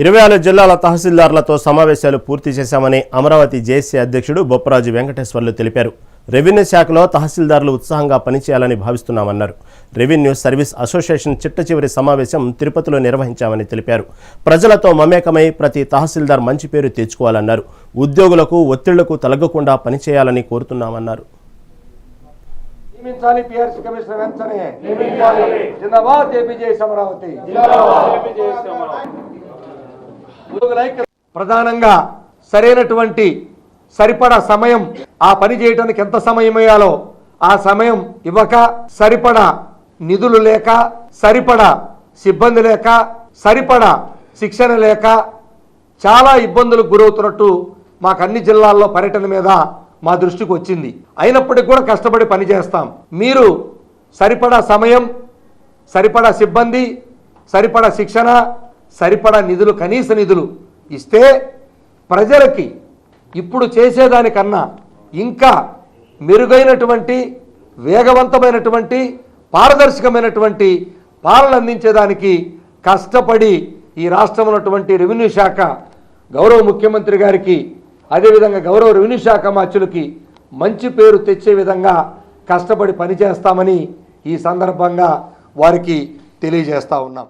ఇరవై ఆరు జిల్లాల తహసీల్దార్లతో సమావేశాలు పూర్తి చేశామని అమరావతి జేఏసీ అధ్యక్షుడు బొప్పరాజు వెంకటేశ్వర్లు తెలిపారు. రెవెన్యూ శాఖలో తహసీల్దార్లు ఉత్సాహంగా పనిచేయాలని భావిస్తున్నామన్నారు. రెవెన్యూ సర్వీస్ అసోసియేషన్ చిట్ట చివరి సమావేశం తిరుపతిలో నిర్వహించామని తెలిపారు. ప్రజలతో మమేకమై ప్రతి తహసీల్దార్ మంచి పేరు తెచ్చుకోవాలన్నారు. ఉద్యోగులకు ఒత్తిళ్ళకు తలగకుండా పనిచేయాలని కోరుతున్నామన్నారు. నియమించాలి పిఆర్సీ కమిషనర్ వెంటనే. జిందాబాద్ ఏపీజే అమరావతి. ప్రధానంగా సరైనటువంటి సరిపడా సమయం ఆ పని చేయడానికి ఎంత సమయం ఇవ్వాలో ఆ సమయం ఇవ్వక సరిపడా నిధులు లేక సరిపడా సిబ్బంది లేక సరిపడా శిక్షణ లేక చాలా ఇబ్బందులకు గురవుతున్నట్టు మాకు అన్ని జిల్లాల్లో పర్యటన మీద మా దృష్టికి వచ్చింది. అయినప్పటికీ కూడా కష్టపడి పనిచేస్తాం మీరు సరిపడా సమయం సరిపడా సిబ్బంది సరిపడా శిక్షణ సరిపడా నిధులు కనీస నిధులు ఇస్తే ప్రజలకి ఇప్పుడు చేసేదానికన్నా ఇంకా మెరుగైనటువంటి వేగవంతమైనటువంటి పారదర్శకమైనటువంటి పాలన అందించేదానికి కష్టపడి ఈ రాష్ట్రం ఉన్నటువంటి రెవెన్యూ శాఖ గౌరవ ముఖ్యమంత్రి గారికి అదేవిధంగా గౌరవ రెవెన్యూ శాఖ మార్చులకి మంచి పేరు తెచ్చే విధంగా కష్టపడి పనిచేస్తామని ఈ సందర్భంగా వారికి తెలియజేస్తా ఉన్నాం.